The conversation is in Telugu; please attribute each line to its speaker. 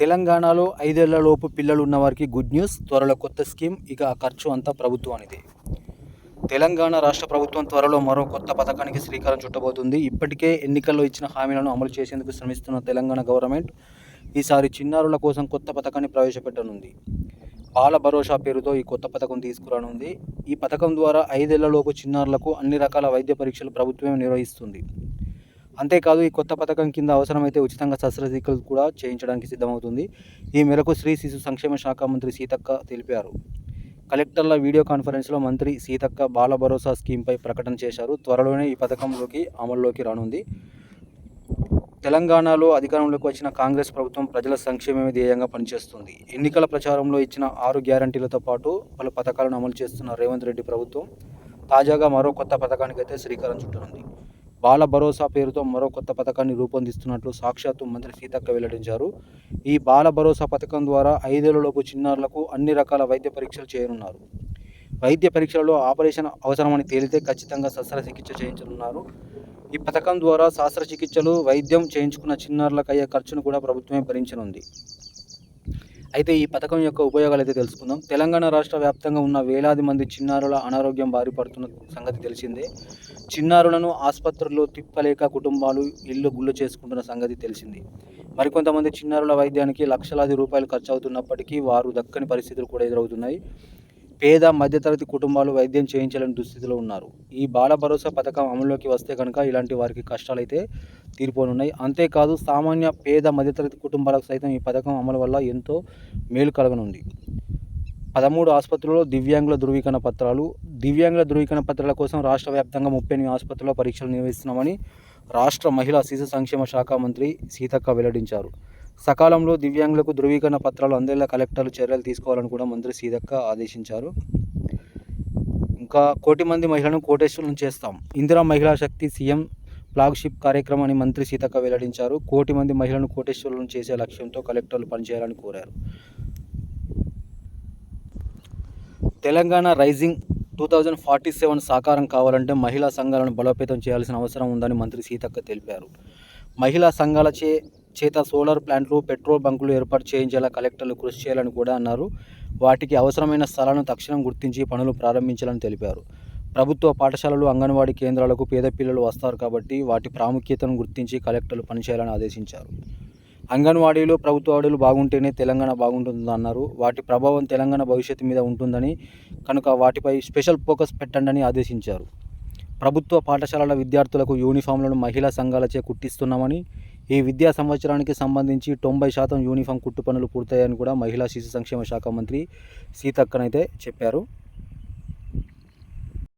Speaker 1: తెలంగాణలో ఐదేళ్ళలోపు పిల్లలు ఉన్నవారికి గుడ్ న్యూస్ త్వరలో కొత్త స్కీమ్ ఇక ఆ ఖర్చు అంతా ప్రభుత్వానిది. తెలంగాణ రాష్ట్ర ప్రభుత్వం త్వరలో మరో కొత్త పథకానికి శ్రీకారం చుట్టబోతుంది. ఇప్పటికే ఎన్నికల్లో ఇచ్చిన హామీలను అమలు చేసేందుకు శ్రమిస్తున్న తెలంగాణ గవర్నమెంట్ ఈసారి చిన్నారుల కోసం కొత్త పథకాన్ని ప్రవేశపెట్టనుంది. బాల భరోసా పేరుతో ఈ కొత్త పథకం తీసుకురానుంది. ఈ పథకం ద్వారా ఐదేళ్ళలోపు చిన్నారులకు అన్ని రకాల వైద్య పరీక్షలు ప్రభుత్వమే నిర్వహిస్తుంది. అంతేకాదు ఈ కొత్త పథకం కింద అవసరమైతే ఉచితంగా శస్త్రచికిత్సలు కూడా చేయించడానికి సిద్ధమవుతుంది. ఈ మేరకు స్త్రీ శిశు సంక్షేమ శాఖ మంత్రి సీతక్క తెలిపారు. కలెక్టర్ల వీడియో కాన్ఫరెన్స్లో మంత్రి సీతక్క బాల భరోసా స్కీమ్పై ప్రకటన చేశారు. త్వరలోనే ఈ పథకంలోకి అమల్లోకి రానుంది. తెలంగాణలో అధికారంలోకి వచ్చిన కాంగ్రెస్ ప్రభుత్వం ప్రజల సంక్షేమమే ధ్యేయంగా పనిచేస్తుంది. ఎన్నికల ప్రచారంలో ఇచ్చిన ఆరు గ్యారంటీలతో పాటు పలు పథకాలను అమలు చేస్తున్న రేవంత్ రెడ్డి ప్రభుత్వం తాజాగా మరో కొత్త పథకానికైతే శ్రీకారం చుట్టనుంది. బాల భరోసా పేరుతో మరో కొత్త పథకాన్ని రూపొందిస్తున్నట్లు సాక్షాత్తు మంత్రి సీతక్క వెల్లడించారు. ఈ బాల భరోసా పథకం ద్వారా ఐదేళ్ళలోపు చిన్నారులకు అన్ని రకాల వైద్య పరీక్షలు చేయనున్నారు. వైద్య పరీక్షలలో ఆపరేషన్ అవసరమని తేలితే ఖచ్చితంగా శస్త్రచికిత్స చేయించనున్నారు. ఈ పథకం ద్వారా శస్త్రచికిత్సలు వైద్యం చేయించుకున్న చిన్నారులకు అయ్యే ఖర్చును కూడా ప్రభుత్వమే భరించనుంది. అయితే ఈ పథకం యొక్క ఉపయోగాలు అయితే తెలుసుకుందాం. తెలంగాణ రాష్ట్ర వ్యాప్తంగా ఉన్న వేలాది మంది చిన్నారుల అనారోగ్యం బారి పడుతున్న సంగతి తెలిసిందే. చిన్నారులను ఆసుపత్రుల్లో తిప్పలేక కుటుంబాలు ఇల్లు గుళ్ళు చేసుకుంటున్న సంగతి తెలిసింది. మరికొంతమంది చిన్నారుల వైద్యానికి లక్షలాది రూపాయలు ఖర్చు అవుతున్నప్పటికీ వారు దక్కని పరిస్థితులు కూడా ఎదురవుతున్నాయి. పేద మధ్యతరగతి కుటుంబాలు వైద్యం చేయించలేని దుస్థితిలో ఉన్నారు. ఈ బాల భరోసా పథకం అమలులోకి వస్తే కనుక ఇలాంటి వారికి కష్టాలైతే తీరిపోనున్నాయి. అంతేకాదు సామాన్య పేద మధ్యతరగతి కుటుంబాలకు సైతం ఈ పథకం అమలు వల్ల ఎంతో మేలు కలగనుంది. పదమూడు ఆసుపత్రుల్లో దివ్యాంగుల ధృవీకరణ పత్రాలు దివ్యాంగుల ధృవీకరణ పత్రాల కోసం రాష్ట్ర వ్యాప్తంగా ముప్పై ఎనిమిది ఆసుపత్రుల్లో పరీక్షలు నిర్వహిస్తున్నామని రాష్ట్ర మహిళా శిశు సంక్షేమ శాఖ మంత్రి సీతక్క వెల్లడించారు. సకాలంలో దివ్యాంగులకు ధృవీకరణ పత్రాలు అందేలా కలెక్టర్లు చర్యలు తీసుకోవాలని కూడా మంత్రి సీతక్క ఆదేశించారు. ఇంకా కోటి మంది మహిళలను కోటేశ్వరులను చేస్తాం. ఇందిరా మహిళా శక్తి సీఎం ఫ్లాగ్షిప్ కార్యక్రమాన్ని మంత్రి సీతక్క వెల్లడించారు. కోటి మంది మహిళలను కోటేశ్వరులను చేసే లక్ష్యంతో కలెక్టర్లు పనిచేయాలని కోరారు. Telangana rising two thousand forty seven సాకారం కావాలంటే మహిళా సంఘాలను బలోపేతం చేయాల్సిన అవసరం ఉందని మంత్రి సీతక్క తెలిపారు. మహిళా సంఘాలచే చేత సోలార్ ప్లాంట్లు పెట్రోల్ బంకులు ఏర్పాటు చేయించేలా కలెక్టర్లు కృషి చేయాలని కూడా అన్నారు. వాటికి అవసరమైన స్థలాలను తక్షణం గుర్తించి పనులు ప్రారంభించాలని తెలిపారు. ప్రభుత్వ పాఠశాలలు అంగన్వాడీ కేంద్రాలకు పేద పిల్లలు వస్తారు కాబట్టి వాటి ప్రాముఖ్యతను గుర్తించి కలెక్టర్లు పనిచేయాలని ఆదేశించారు. అంగన్వాడీలు ప్రభుత్వ వాడీలు బాగుంటేనే తెలంగాణ బాగుంటుందని అన్నారు. వాటి ప్రభావం తెలంగాణ భవిష్యత్తు మీద ఉంటుందని కనుక వాటిపై స్పెషల్ ఫోకస్ పెట్టండి ఆదేశించారు. ప్రభుత్వ పాఠశాలల విద్యార్థులకు యూనిఫామ్లను మహిళా సంఘాలచే కుట్టిస్తున్నామని ఈ విద్యా సంవత్సరానికి సంబంధించి తొంభై శాతం యూనిఫామ్ కుట్టు పనులు పూర్తయ్యాయని కూడా మహిళా శిశు సంక్షేమ శాఖ మంత్రి సీతక్కనైతే చెప్పారు.